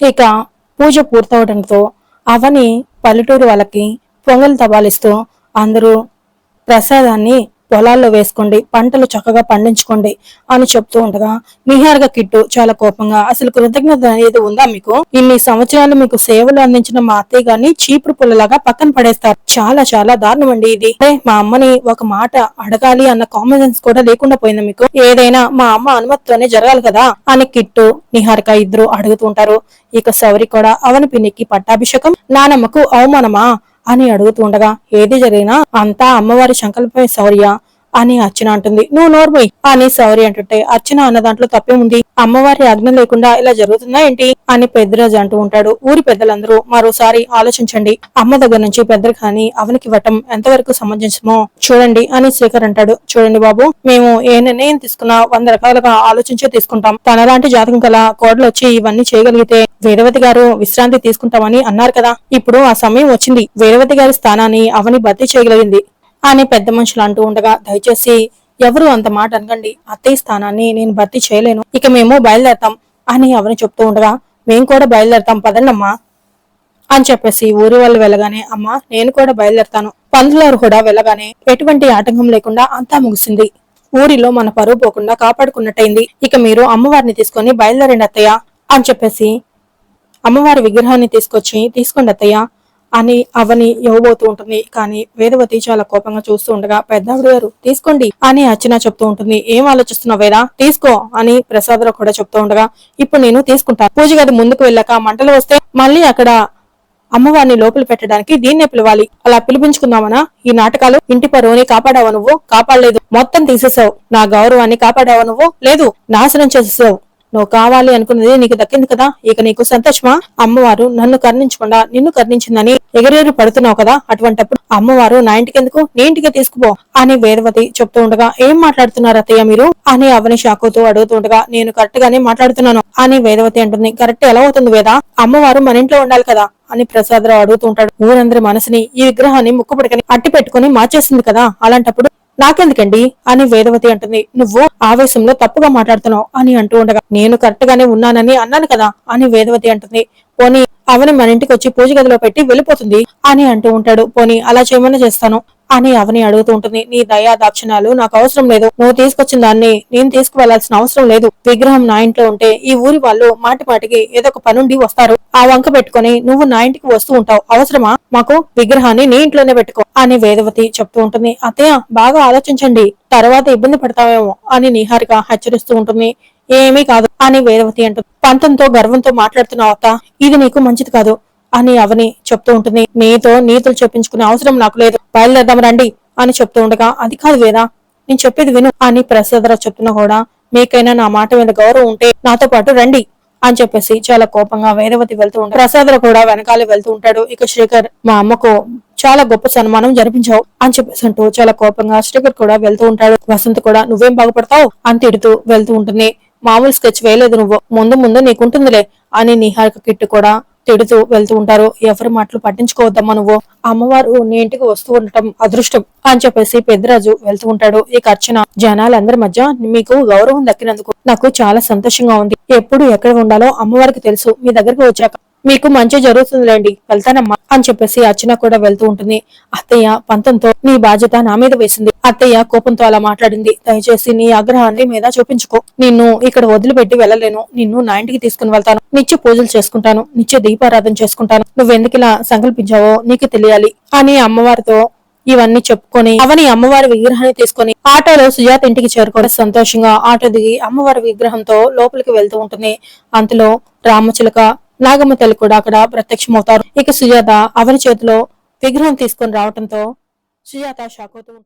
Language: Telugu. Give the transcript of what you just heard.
ఇక పూజ పూర్తవడంతో అవని పల్లెటూరు వాళ్ళకి పొంగల్ తబాలిస్తూ అందరూ ప్రసాదాన్ని పొలాల్లో వేసుకోండి పంటలు చక్కగా పండించుకోండి అని చెప్తూ ఉండగా నిహార్గా కిట్టు చాలా కోపంగా అసలు కృతజ్ఞత అనేది ఉందా మీకు? ఇన్ని సంవత్సరాలు మీకు సేవలు అందించిన మా అత్తయ్య గారిని చీపురు పుల్లలాగా పక్కన పడేస్తారు. చాలా చాలా దారుణం అండి ఇది. మా అమ్మని ఒక మాట అడగాలి అన్న కామన్ సెన్స్ కూడా లేకుండా పోయింది మీకు. ఏదైనా మా అమ్మ అనుమతితోనే జరగాలి కదా? అని కిట్టు నిహారిక ఇద్దరు అడుగుతూ ఉంటారు. ఇక సౌరి కూడా అవని పిన్నికి పట్టాభిషేకం. నానమ్మకు అవమానమా? అని అడుగుతూ ఉండగా ఏది జరిగినా అంతా అమ్మవారి సంకల్పమే శౌర్య అని అర్చన అంటుంది. నువ్వు నోర్మోయ్ అని శౌర్య అంటుంటే అర్చన అన్న దాంట్లో తప్పే ఉంది అమ్మవారి ఆజ్ఞ లేకుండా ఇలా జరుగుతుందా ఏంటి అని పెద్దరాజు అంటూ ఉంటాడు. ఊరి పెద్దలందరూ మరోసారి ఆలోచించండి. అమ్మ దగ్గర నుంచి పెద్దలు కానీ అవనికి ఇవ్వటం ఎంతవరకు సమంజసమో చూడండి అని శేఖర్ అంటాడు. చూడండి బాబు మేము ఏ నిర్ణయం తీసుకున్నా వంద రకాలుగా ఆలోచించే తీసుకుంటాం. తనలాంటి జాతకం గల కోడలు వచ్చి ఇవన్నీ చేయగలిగితే వేదవతి గారు విశ్రాంతి తీసుకుంటామని అన్నారు కదా. ఇప్పుడు ఆ సమయం వచ్చింది. వేదవతి గారి స్థానాన్ని అవని భర్తీ చేయగలిగింది అని పెద్ద మనుషులు అంటూ ఉండగా దయచేసి ఎవరు అంత మాట అనకండి. అత్తయ్య స్థానాన్ని నేను భర్తీ చేయలేను. ఇక మేము బయలుదేరతాం అని ఎవరు చెప్తూ ఉండగా మేము కూడా బయలుదేరతాం పదండమ్మా అని చెప్పేసి ఊరి వాళ్ళు వెళ్ళగానే అమ్మా నేను కూడా బయలుదేరతాను. పందులారు కూడా వెళ్ళగానే ఎటువంటి ఆటంకం లేకుండా అంతా ముగిసింది. ఊరిలో మన పరువు పోకుండా కాపాడుకున్నట్టయింది. ఇక మీరు అమ్మవారిని తీసుకొని బయలుదేరండి అత్తయ్య. అని చెప్పేసి అమ్మవారి విగ్రహాన్ని తీసుకొచ్చి తీసుకోండి అత్తయ్య. అని అవని ఇవ్వబోతూ ఉంటుంది. కానీ వేదవతి చాలా కోపంగా చూస్తూ ఉండగా పెద్దావిడ గారు తీసుకోండి అని అర్చన చెప్తూ ఉంటుంది. ఏం ఆలోచిస్తున్నావు వేదా? తీసుకో అని ప్రసాదరావు కూడా చెప్తూ ఉండగా ఇప్పుడు నేను తీసుకుంటాను. పూజ గది ముందుకు వెళ్ళాక మంటలు వస్తే మళ్ళీ అక్కడ అమ్మవారిని లోపల పెట్టడానికి దీన్నే పిలవాలి. అలా పిలిపించుకుందామనా? ఈ నాటకాలు ఇంటి పరువుని కాపాడావు నువ్వు? కాపాడలేదు. మొత్తం తీసేసావు. నా గౌరవాన్ని కాపాడావు నువ్వు? లేదు. నాశనం చేసేసావు. నువ్వు కావాలి అనుకున్నది నీకు దక్కింది కదా? ఇక నీకు సంతోషమా? అమ్మవారు నన్ను కర్ణించకుండా నిన్ను కర్ణించిందని ఎగరేరు పడుతున్నావు కదా? అటువంటప్పుడు అమ్మవారు నా ఇంటికి ఎందుకు నీ ఇంటికే తీసుకుపో అని వేదవతి చెప్తూ ఉండగా ఏం మాట్లాడుతున్నారు అత్తయ్య మీరు? అని అవని షాకుతూ అడుగుతుండగా నేను కరెక్ట్ గానే మాట్లాడుతున్నాను అని వేదవతి అంటుంది. కరెక్ట్ ఎలా అవుతుంది వేద? అమ్మవారు మన ఇంట్లో ఉండాలి కదా? అని ప్రసాదరావు అడుగుతుంటాడు ఊరందరి మనసుని ఈ విగ్రహాన్ని ముక్కుపడికని అట్టి పెట్టుకుని మార్చేసింది కదా? అలాంటప్పుడు నాకెందుకండి అని వేదవతి అంటుంది. నువ్వు ఆవేశంలో తప్పుగా మాట్లాడుతున్నావు అని అంటూ ఉండగా నేను కరెక్ట్ గానే ఉన్నానని అన్నాను కదా అని వేదవతి అంటుంది. పోనీ అవని మన ఇంటికి వచ్చి పూజ గదిలో పెట్టి వెళ్ళిపోతుంది అని అంటూ ఉంటాడు. పోనీ అలా చేయమని చేస్తాను అని అవని అడుగుతూ ఉంటుంది. నీ దయా దాక్షిణాలు నాకు అవసరం లేదు. నువ్వు తీసుకొచ్చిన దాన్ని నేను తీసుకువెళ్ళాల్సిన అవసరం లేదు. విగ్రహం నా ఇంట్లో ఉంటే ఈ ఊరి వాళ్ళు మాటి మాటికి ఏదో ఒక పనుండి వస్తారు. ఆ వంక పెట్టుకొని నువ్వు నా ఇంటికి వస్తూ ఉంటావు. అవసరమా? మాకు విగ్రహాన్ని నీ ఇంట్లోనే పెట్టుకో అని వేదవతి చెప్తూ ఉంటుంది. అత్తయ్య బాగా ఆలోచించండి. తర్వాత ఇబ్బంది పడతావేమో అని నిహారిక హెచ్చరిస్తూ ఉంటుంది. ఏమీ కాదు అని వేదవతి అంటుంది. పంతంతో గర్వంతో మాట్లాడుతున్నావు అత్త ఇది నీకు మంచిది కాదు అని అవని చెప్తూ ఉంటుంది. నీతో నీతులు చెప్పించుకునే అవసరం నాకు లేదు. బయలుదేరదాం రండి అని చెప్తూ ఉండగా అది కాదు వేదా నేను చెప్పేది విను అని ప్రసాదరావు చెప్తున్నా కూడా మీకైనా నా మాట మీద గౌరవం ఉంటే నాతో పాటు రండి అని చెప్పేసి చాలా కోపంగా వేదవతి వెళ్తూ ఉంటాడు ప్రసాదరావు కూడా వెనకాలే వెళ్తూ ఉంటాడు. ఇక శ్రీకర్ మా అమ్మకు చాలా గొప్ప సన్మానం జరిపించావు అని చెప్పేసి అంటూ చాలా కోపంగా శ్రీకర్ కూడా వెళ్తూ ఉంటాడు. వసంత్ కూడా నువ్వేం బాగుపడతావు? అని తిడుతూ వెళ్తూ ఉంటుంది. మామూలు స్కెచ్ వేయలేదు నువ్వు. ముందు ముందు నీకుంటుందిలే అని నిహారిక కిట్టు కూడా తిడుతూ వెళ్తూ ఉంటారు. ఎవరి మాటలు పట్టించుకోవద్దమ్మా నువ్వు. అమ్మవారు నీ ఇంటికి వస్తూ ఉండటం అదృష్టం అని చెప్పేసి పెద్దరాజు వెళ్తూ ఉంటాడు. ఈ అర్చన జనాలందరి మధ్య మీకు గౌరవం దక్కినందుకు నాకు చాలా సంతోషంగా ఉంది. ఎప్పుడు ఎక్కడ ఉండాలో అమ్మవారికి తెలుసు. మీ దగ్గరికి వచ్చాక మీకు మంచి జరుగుతుందిలేండి. వెళ్తానమ్మా అని చెప్పేసి అర్చన కూడా వెళ్తూ ఉంటుంది. అత్తయ్య పంతంతో నీ బాధ్యత నా మీద వేసింది. అత్తయ్య కోపంతో అలా మాట్లాడింది. దయచేసి నీ ఆగ్రహాన్ని మీద చూపించుకో. నిన్ను ఇక్కడ వదిలిపెట్టి వెళ్ళలేను. నిన్ను నా ఇంటికి తీసుకుని వెళ్తాను. నిత్య పూజలు చేసుకుంటాను. నిత్య దీపారాధన చేసుకుంటాను. నువ్వెందుకు ఇలా సంకల్పించావో నీకు తెలియాలి. అని అమ్మవారితో ఇవన్నీ చెప్పుకొని అవని అమ్మవారి విగ్రహాన్ని తీసుకొని ఆటోలో సుజాత ఇంటికి చేరుకోవడం సంతోషంగా ఆటో దిగి అమ్మవారి విగ్రహంతో లోపలికి వెళ్తూ ఉంటుంది. అంతలో రామచిలక నాగమ్మ తల్లి కూడా అక్కడ ప్రత్యక్షమవుతారు. ఇక సుజాత అవని చేతిలో విగ్రహం తీసుకొని రావడంతో సుజాత షాక్ అవుతూ ఉంటుంది.